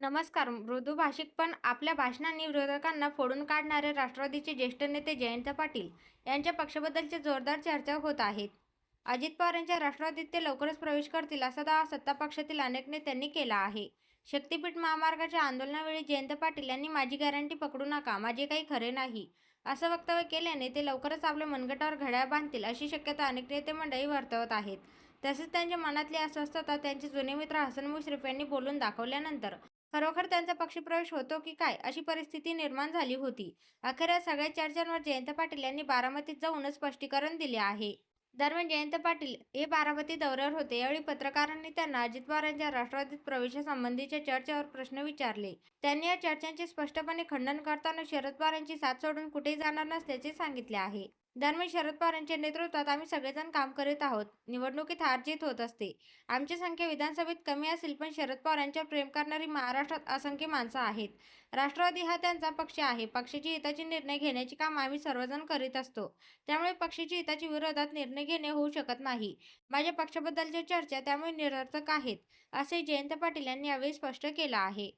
नमस्कार. मृदू भाषिक पण आपल्या भाषणांनी विरोधकांना फोडून काढणारे राष्ट्रवादीचे ज्येष्ठ नेते जयंत पाटील यांच्या पक्षाबद्दलच्या जोरदार चर्चा होत आहेत. अजित पवार यांच्या राष्ट्रवादीत ते लवकरच प्रवेश करतील असा दावा सत्ता पक्षातील अनेक नेत्यांनी केला आहे. शक्तीपीठ महामार्गाच्या आंदोलनावेळी जयंत पाटील यांनी माझी गॅरंटी पकडू नका, माझे काही खरे नाही, असं वक्तव्य केल्याने ते लवकरच आपल्या मनगटावर घड्याळ बांधतील अशी शक्यता अनेक नेते मंडळी वर्तवत आहेत. तसेच त्यांच्या मनातली अस्वस्थता त्यांचे जुने मित्र हसन मुश्रीफ यांनी बोलून दाखवल्यानंतर खरोखर त्यांचा पक्षप्रवेश होतो की काय अशी परिस्थिती निर्माण झाली होती. अखेर या सगळ्या चर्चांवर जयंत पाटील यांनी बारामतीत जाऊनच स्पष्टीकरण दिले आहे. दरम्यान जयंत पाटील हे बारामती दौऱ्यावर होते. यावेळी पत्रकारांनी त्यांना अजित पवारांच्या राष्ट्रवादीत प्रवेशासंबंधीच्या चर्चेवर प्रश्न विचारले. त्यांनी या चर्चांचे स्पष्टपणे खंडन करताना शरद पवारांची साथ सोडून कुठेही जाणार नसल्याचे सांगितले आहे. दरम्यान शरद पवार यांच्या नेतृत्वात आम्ही सगळेजण काम करीत आहोत. निवडणुकीत हार-जीत होत असते. आमची संख्या विधानसभेत कमी असेल पण शरद पवार यांच्यावर प्रेम करणारी महाराष्ट्रात असंख्य माणसं आहेत. राष्ट्रवादी हा त्यांचा पक्ष आहे. पक्षाची हिताचे निर्णय घेण्याचे काम आम्ही सर्वजण करीत असतो. त्यामुळे पक्षाची हिताच्या विरोधात निर्णय घेणे होऊ शकत नाही. माझ्या पक्षाबद्दलच्या चर्चा त्यामुळे निरर्थक आहेत, असे जयंत पाटील यांनी यावेळी स्पष्ट केलं आहे.